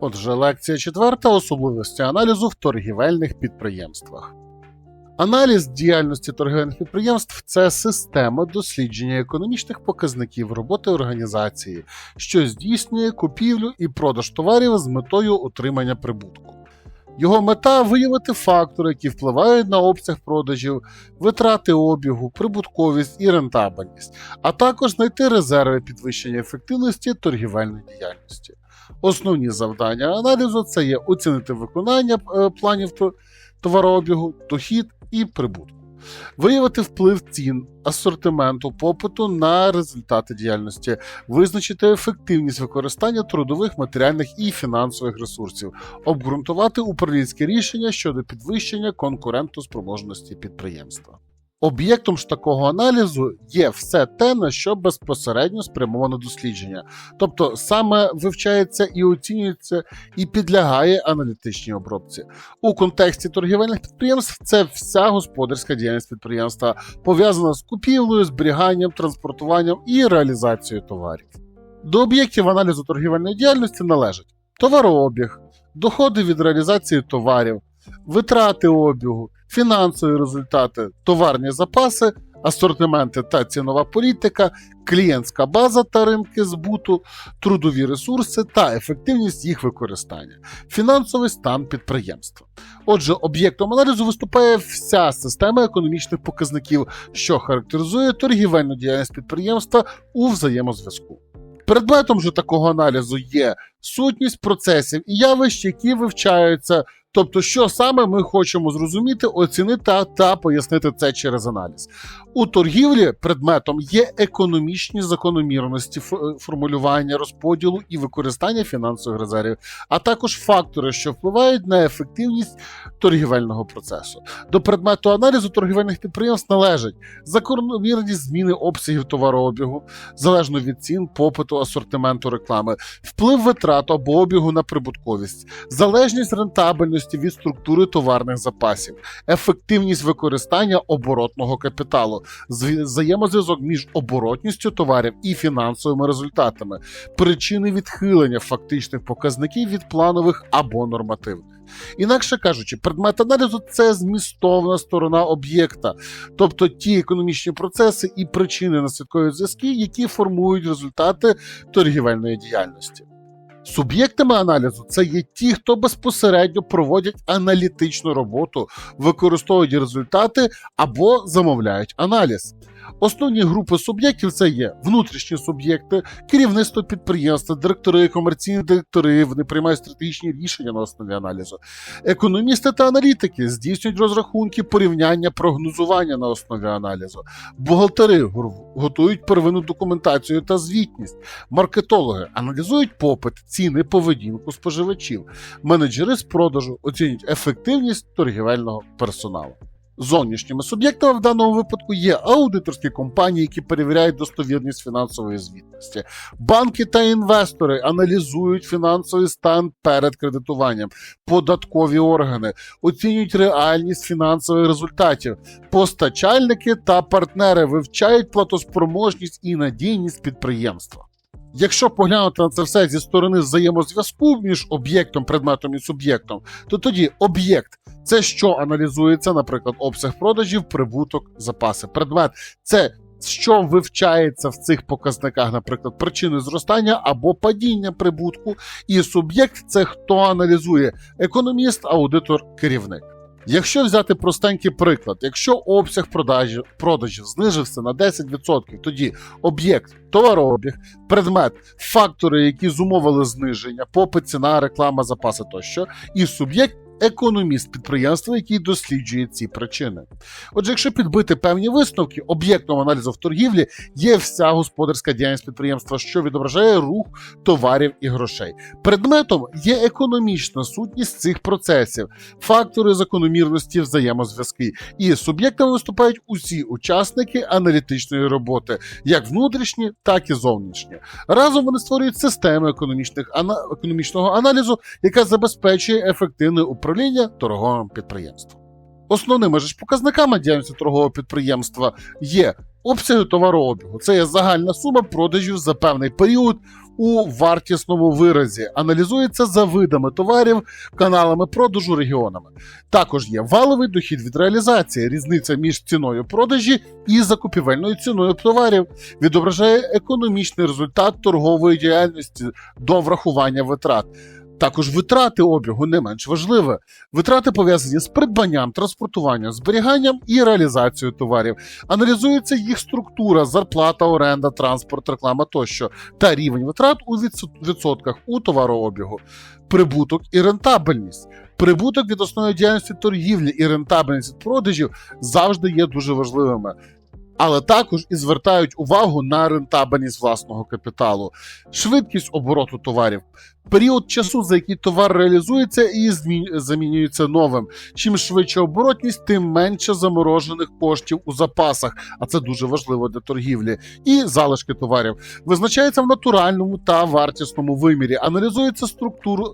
Отже, лекція четверта особливості аналізу в торгівельних підприємствах. Аналіз діяльності торгівельних підприємств це система дослідження економічних показників роботи організації, що здійснює купівлю і продаж товарів з метою отримання прибутку. Його мета виявити фактори, які впливають на обсяг продажів, витрати обігу, прибутковість і рентабельність, а також знайти резерви підвищення ефективності торгівельної діяльності. Основні завдання аналізу це є оцінити виконання е, планів товарообігу, дохід і прибутку, виявити вплив цін, асортименту, попиту на результати діяльності, визначити ефективність використання трудових, матеріальних і фінансових ресурсів, обґрунтувати управлінське рішення щодо підвищення конкурентоспроможності підприємства. Об'єктом ж такого аналізу є все те, на що безпосередньо спрямовано дослідження, тобто саме вивчається і оцінюється і підлягає аналітичній обробці. У контексті торгівельних підприємств це вся господарська діяльність підприємства, пов'язана з купівлею, зберіганням, транспортуванням і реалізацією товарів. До об'єктів аналізу торгівельної діяльності належать товарообіг, доходи від реалізації товарів, витрати обігу, фінансові результати, товарні запаси, асортименти та цінова політика, клієнтська база та ринки збуту, трудові ресурси та ефективність їх використання, фінансовий стан підприємства. Отже, об'єктом аналізу виступає вся система економічних показників, що характеризує торгівельну діяльність підприємства у взаємозв'язку. Предметом же такого аналізу є сутність процесів і явищ, які вивчаються, тобто, що саме ми хочемо зрозуміти, оцінити та, та пояснити це через аналіз. У торгівлі предметом є економічні закономірності е, формулювання, розподілу і використання фінансових резервів, а також фактори, що впливають на ефективність торгівельного процесу. До предмету аналізу торгівельних підприємств належать закономірність зміни обсягів товарообігу, залежно від цін, попиту, асортименту реклами, вплив витрат або обігу на прибутковість, залежність рентабельності від структури товарних запасів, ефективність використання оборотного капіталу, зв- взаємозв'язок між оборотністю товарів і фінансовими результатами, причини відхилення фактичних показників від планових або нормативних. Інакше кажучи, предмет аналізу це змістовна сторона об'єкта, тобто ті економічні процеси і причини наслідкові зв'язки, які формують результати торгівельної діяльності. Суб'єктами аналізу це є ті, хто безпосередньо проводять аналітичну роботу, використовують результати або замовляють аналіз. Основні групи суб'єктів це є внутрішні суб'єкти, керівництво підприємства, директори, комерційні директори, вони приймають стратегічні рішення на основі аналізу. Економісти та аналітики здійснюють розрахунки, порівняння, прогнозування на основі аналізу. Бухгалтери готують первинну документацію та звітність. Маркетологи аналізують попит, ціни, поведінку споживачів. Менеджери з продажу оцінюють ефективність торгівельного персоналу. Зовнішніми суб'єктами в даному випадку є аудиторські компанії, які перевіряють достовірність фінансової звітності. Банки та інвестори аналізують фінансовий стан перед кредитуванням, податкові органи оцінюють реальність фінансових результатів. Постачальники та партнери вивчають платоспроможність і надійність підприємства. Якщо поглянути на це все зі сторони взаємозв'язку між об'єктом, предметом і суб'єктом, то тоді об'єкт це що аналізується, наприклад, обсяг продажів, прибуток, запаси. Предмет це що вивчається в цих показниках, наприклад, причини зростання або падіння прибутку, і суб'єкт це хто аналізує економіст, аудитор, керівник. Якщо взяти простенький приклад, якщо обсяг продажів, продажів знижився на 10%, тоді об'єкт, товарообіг, предмет, фактори, які зумовили зниження, попит, ціна, реклама, запаси тощо, і суб'єкт. Економіст підприємства, який досліджує ці причини. Отже, якщо підбити певні висновки, об'єктом аналізу в торгівлі є вся господарська діяльність підприємства, що відображає рух товарів і грошей. Предметом є економічна сутність цих процесів, фактори закономірності взаємозв'язки, і суб'єктами виступають усі учасники аналітичної роботи, як внутрішні, так і зовнішні. Разом вони створюють систему економічних економічного аналізу, яка забезпечує ефективне управління торговим підприємством. Основними ж показниками діяльності торгового підприємства є обсяги товарообігу. Це є загальна сума продажів за певний період у вартісному виразі, аналізується за видами товарів, каналами продажу регіонами. Також є валовий дохід від реалізації, різниця між ціною продажі і закупівельною ціною товарів, відображає економічний результат торгової діяльності до врахування витрат. Також витрати обігу не менш важливі. Витрати пов'язані з придбанням, транспортуванням, зберіганням і реалізацією товарів. Аналізується їх структура, зарплата, оренда, транспорт, реклама тощо та рівень витрат у відсотках у товарообігу, прибуток і рентабельність. Прибуток від основної діяльності торгівлі і рентабельність від продажів завжди є дуже важливими. Але також і звертають увагу на рентабельність власного капіталу, швидкість обороту товарів, період часу, за який товар реалізується і замінюється новим. Чим швидше оборотність, тим менше заморожених коштів у запасах, а це дуже важливо для торгівлі. І залишки товарів визначається в натуральному та вартісному вимірі. Аналізується структуру,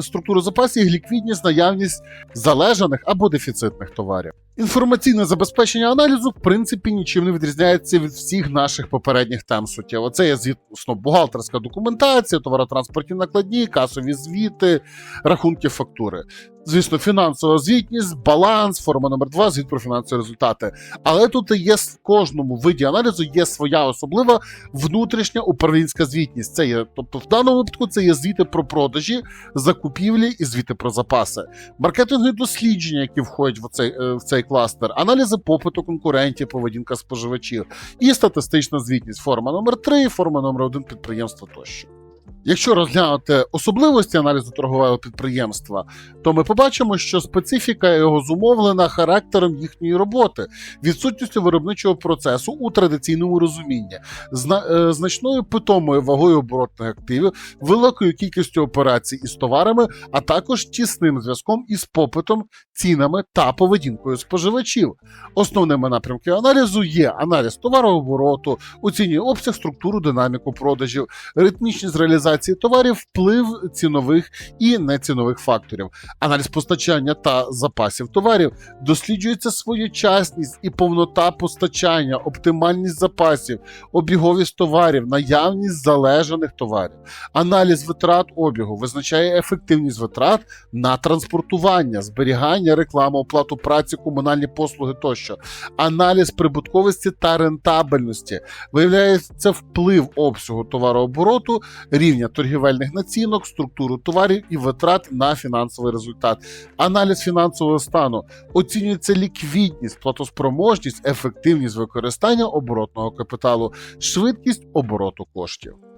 структуру запасів, ліквідність, наявність залежаних або дефіцитних товарів. Інформаційне забезпечення аналізу, в принципі, нічим не відрізняється від всіх наших попередніх тем суттєво. Це є звісно бухгалтерська документація, товаротранспортні накладні, касові звіти, рахунки фактури. Звісно, фінансова звітність, баланс, форма номер 2 звіт про фінансові результати. Але тут є в кожному виді аналізу є своя особлива внутрішня управлінська звітність. Це є, тобто в даному випадку це є звіти про продажі, закупівлі і звіти про запаси, маркетингові дослідження, які входять в цей, е, в цей кластер, аналізи попиту конкурентів, поведінка споживачів і статистична звітність. Форма номер 3 форма номер 1 підприємства тощо. Якщо розглянути особливості аналізу торгового підприємства, то ми побачимо, що специфіка його зумовлена характером їхньої роботи, відсутністю виробничого процесу у традиційному розумінні, зна- е, значною питомою вагою оборотних активів, великою кількістю операцій із товарами, а також тісним зв'язком із попитом, цінами та поведінкою споживачів. Основними напрямки аналізу є аналіз товарообороту, оцінює обсяг, структуру, динаміку продажів, ритмічність реалізації товарів, вплив цінових і нецінових факторів, аналіз постачання та запасів товарів, досліджується своєчасність і повнота постачання, оптимальність запасів, обіговість товарів, наявність залежаних товарів, аналіз витрат обігу визначає ефективність витрат на транспортування, зберігання, рекламу, оплату праці, комунальні послуги тощо, аналіз прибутковості та рентабельності, виявляється вплив обсягу товарообороту, рівня торгівельних націнок, структуру товарів і витрат на фінансовий результат, аналіз фінансового стану, оцінюється ліквідність, платоспроможність, ефективність використання оборотного капіталу, швидкість обороту коштів.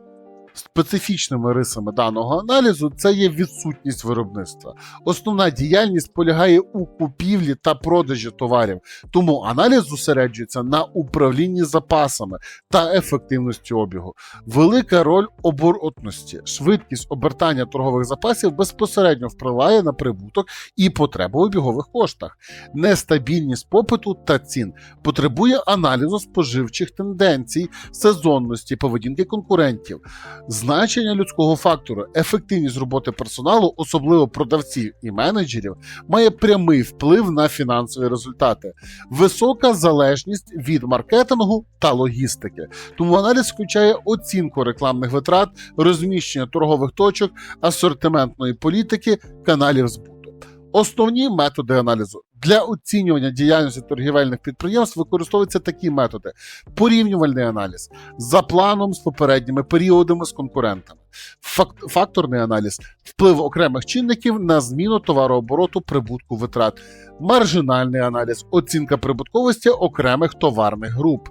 Специфічними рисами даного аналізу це є відсутність виробництва. Основна діяльність полягає у купівлі та продажі товарів, тому аналіз зосереджується на управлінні запасами та ефективності обігу. Велика роль оборотності, швидкість обертання торгових запасів безпосередньо впливає на прибуток і потребу у обігових коштах. Нестабільність попиту та цін потребує аналізу споживчих тенденцій, сезонності, поведінки конкурентів, значення людського фактору, ефективність роботи персоналу, особливо продавців і менеджерів, має прямий вплив на фінансові результати, висока залежність від маркетингу та логістики. Тому аналіз включає оцінку рекламних витрат, розміщення торгових точок, асортиментної політики, каналів збуту. Основні методи аналізу для оцінювання діяльності торгівельних підприємств використовуються такі методи: порівнювальний аналіз за планом з попередніми періодами з конкурентами, факторний аналіз, вплив окремих чинників на зміну товарообороту, прибутку витрат, маржинальний аналіз, оцінка прибутковості окремих товарних груп.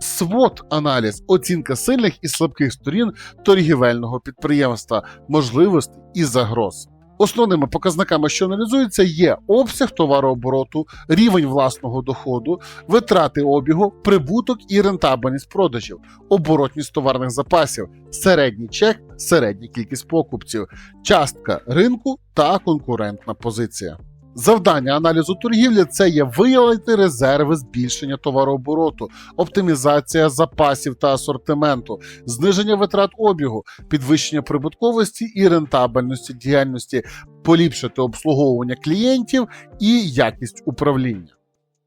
свот аналіз оцінка сильних і слабких сторін торгівельного підприємства, можливостей і загроз. Основними показниками, що аналізуються, є обсяг товарообороту, рівень власного доходу, витрати обігу, прибуток і рентабельність продажів, оборотність товарних запасів, середній чек, середня кількість покупців, частка ринку та конкурентна позиція. Завдання аналізу торгівлі це є виявити резерви збільшення товарообороту, оптимізація запасів та асортименту, зниження витрат обігу, підвищення прибутковості і рентабельності діяльності, поліпшити обслуговування клієнтів і якість управління.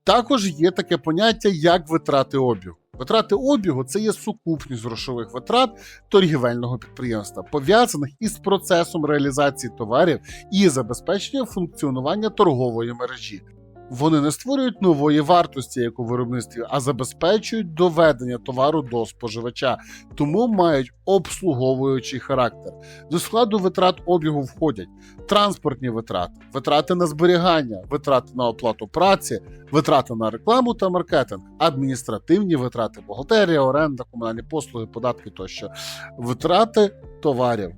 Також є таке поняття як витрати обігу. Витрати обігу це є сукупність грошових витрат торгівельного підприємства, пов'язаних із процесом реалізації товарів і забезпечення функціонування торгової мережі. Вони не створюють нової вартості, як у виробництві, а забезпечують доведення товару до споживача, тому мають обслуговуючий характер. До складу витрат обігу входять транспортні витрати, витрати на зберігання, витрати на оплату праці, витрати на рекламу та маркетинг, адміністративні витрати, бухгалтерія, оренда, комунальні послуги, податки тощо, витрати товарів,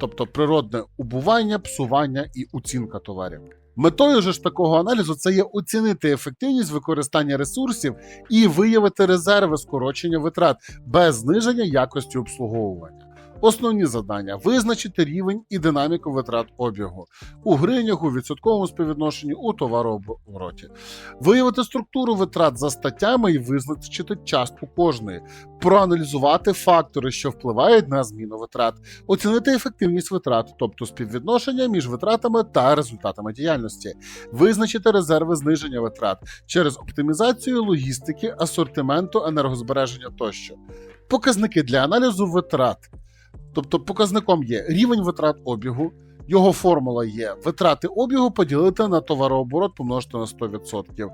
тобто природне убування, псування і оцінка товарів. Метою ж такого аналізу це є оцінити ефективність використання ресурсів і виявити резерви скорочення витрат без зниження якості обслуговування. Основні завдання визначити рівень і динаміку витрат обігу. У гривнях, у відсотковому співвідношенні у товарообороті, виявити структуру витрат за статтями і визначити частку кожної, проаналізувати фактори, що впливають на зміну витрат, оцінити ефективність витрат, тобто співвідношення між витратами та результатами діяльності, визначити резерви зниження витрат через оптимізацію логістики, асортименту, енергозбереження тощо. Показники для аналізу витрат. Тобто показником є рівень витрат обігу, його формула є витрати обігу поділити на товарооборот помножити на 100%.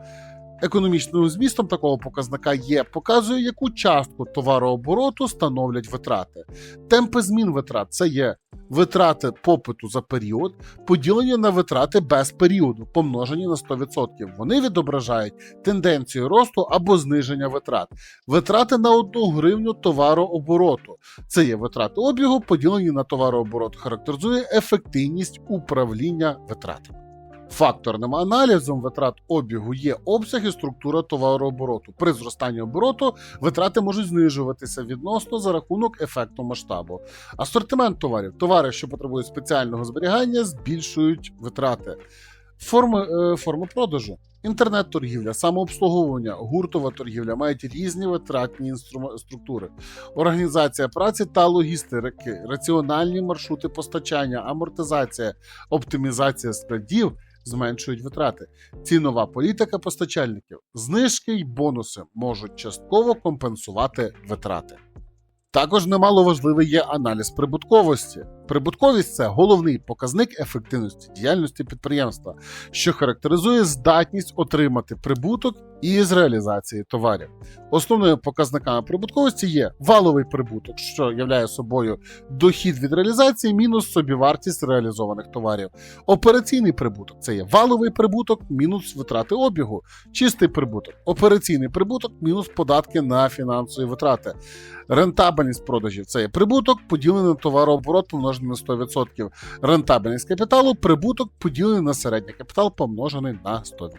Економічним змістом такого показника є, показує, яку частку товарообороту становлять витрати. Темпи змін витрат це є витрати попиту за період, поділені на витрати без періоду, помножені на 100%. Вони відображають тенденцію росту або зниження витрат. Витрати на 1 гривню товарообороту. Це є витрати обігу, поділені на товарооборот, характеризує ефективність управління витратами. Факторним аналізом витрат обігу є обсяг і структура товарообороту. При зростанні обороту витрати можуть знижуватися відносно за рахунок ефекту масштабу. Асортимент товарів. Товари, що потребують спеціального зберігання, збільшують витрати. Форми, е, форми продажу. Інтернет-торгівля, самообслуговування, гуртова торгівля мають різні витратні інстру- структури. Організація праці та логістики, раціональні маршрути постачання, амортизація, оптимізація складів зменшують витрати. Цінова політика постачальників, знижки й бонуси можуть частково компенсувати витрати. Також немало важливий є аналіз прибутковості. Прибутковість це головний показник ефективності діяльності підприємства, що характеризує здатність отримати прибуток із реалізації товарів. Основними показниками прибутковості є валовий прибуток, що являє собою дохід від реалізації мінус собівартість реалізованих товарів. Операційний прибуток це є валовий прибуток мінус витрати обігу, чистий прибуток, операційний прибуток мінус податки на фінансові витрати. Рентабельність продажів це є прибуток, поділений товарооборот помножений на 100%. Рентабельність капіталу прибуток поділений на середній капітал помножений на 100%.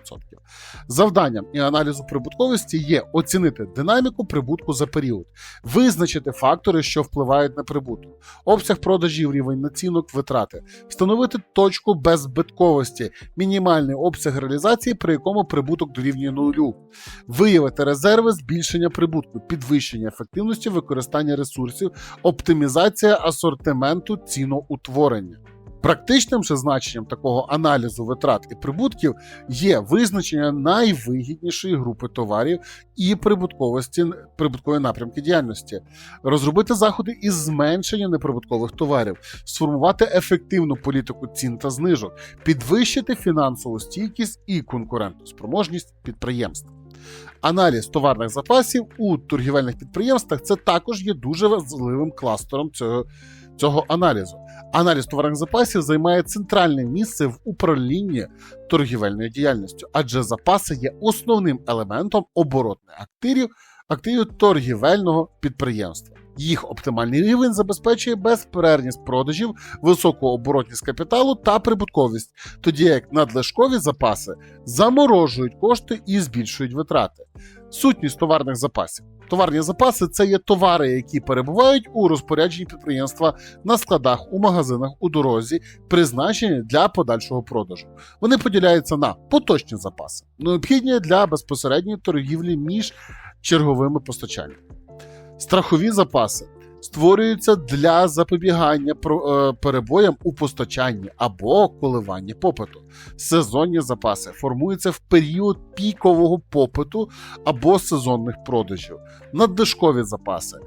Завданням і аналізу прибутковості є оцінити динаміку прибутку за період, визначити фактори, що впливають на прибуток, обсяг продажів, рівень націнок, витрати, встановити точку беззбитковості, мінімальний обсяг реалізації, при якому прибуток дорівнює нулю, виявити резерви збільшення прибутку, підвищення ефективності використання ресурсів, оптимізація асортименту ціноутворення. Практичним же значенням такого аналізу витрат і прибутків є визначення найвигіднішої групи товарів і прибутковості прибуткової напрямки діяльності, розробити заходи із зменшення неприбуткових товарів, сформувати ефективну політику цін та знижок, підвищити фінансову стійкість і конкурентоспроможність підприємств. Аналіз товарних запасів у торгівельних підприємствах це також є дуже важливим кластером цього, цього аналізу. Аналіз товарних запасів займає центральне місце в управлінні торгівельною діяльністю, адже запаси є основним елементом оборотних активів, активів торгівельного підприємства. Їх оптимальний рівень забезпечує безперервність продажів, високу оборотність капіталу та прибутковість, тоді як надлишкові запаси заморожують кошти і збільшують витрати. Сутність товарних запасів. Товарні запаси це є товари, які перебувають у розпорядженні підприємства на складах, у магазинах, у дорозі, призначені для подальшого продажу. Вони поділяються на поточні запаси, необхідні для безпосередньої торгівлі між черговими постачальниками. Страхові запаси створюються для запобігання е, перебоям у постачанні або коливанні попиту. Сезонні запаси формуються в період пікового попиту або сезонних продажів. Надлишкові запаси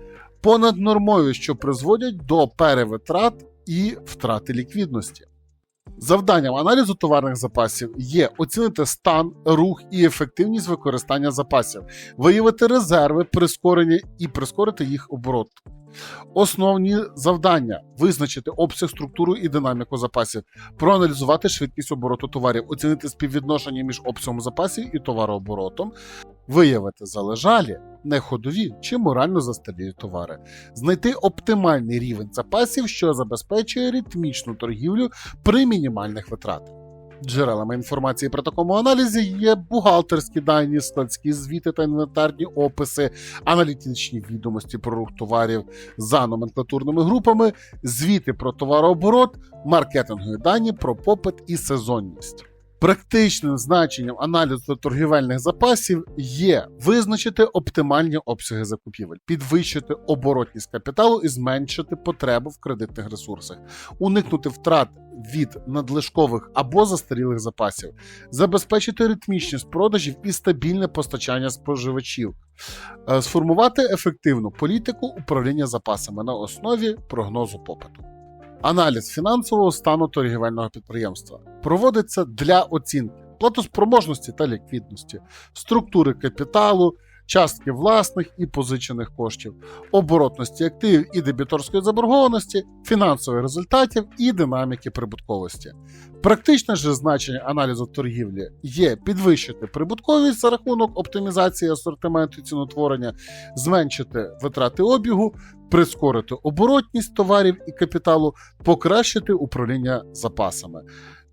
понад нормою, що призводять до перевитрат і втрати ліквідності. Завданням аналізу товарних запасів є оцінити стан, рух і ефективність використання запасів, виявити резерви, прискорення і прискорити їх оборот. Основні завдання визначити обсяг, структуру і динаміку запасів, проаналізувати швидкість обороту товарів, оцінити співвідношення між обсягом запасів і товарооборотом, виявити залежалі, неходові чи морально застарілі товари, знайти оптимальний рівень запасів, що забезпечує ритмічну торгівлю при мінімальних витратах. Джерелами інформації при такому аналізі є бухгалтерські дані, складські звіти та інвентарні описи, аналітичні відомості про рух товарів за номенклатурними групами, звіти про товарооборот, маркетингові дані про попит і сезонність. Практичним значенням аналізу торгівельних запасів є визначити оптимальні обсяги закупівель, підвищити оборотність капіталу і зменшити потребу в кредитних ресурсах, уникнути втрат від надлишкових або застарілих запасів, забезпечити ритмічність продажів і стабільне постачання споживачів, е, сформувати ефективну політику управління запасами на основі прогнозу попиту. Аналіз фінансового стану торгівельного підприємства проводиться для оцінки платоспроможності та ліквідності, структури капіталу, частки власних і позичених коштів, оборотності активів і дебіторської заборгованості, фінансових результатів і динаміки прибутковості. Практичне ж значення аналізу торгівлі є підвищити прибутковість за рахунок оптимізації асортименту і ціноутворення, зменшити витрати обігу, прискорити оборотність товарів і капіталу, покращити управління запасами,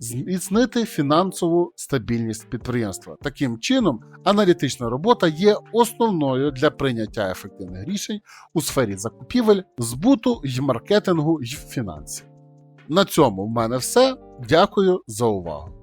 зміцнити фінансову стабільність підприємства. Таким чином, аналітична робота є основною для прийняття ефективних рішень у сфері закупівель, збуту й маркетингу й фінансів. На цьому в мене все. Дякую за увагу.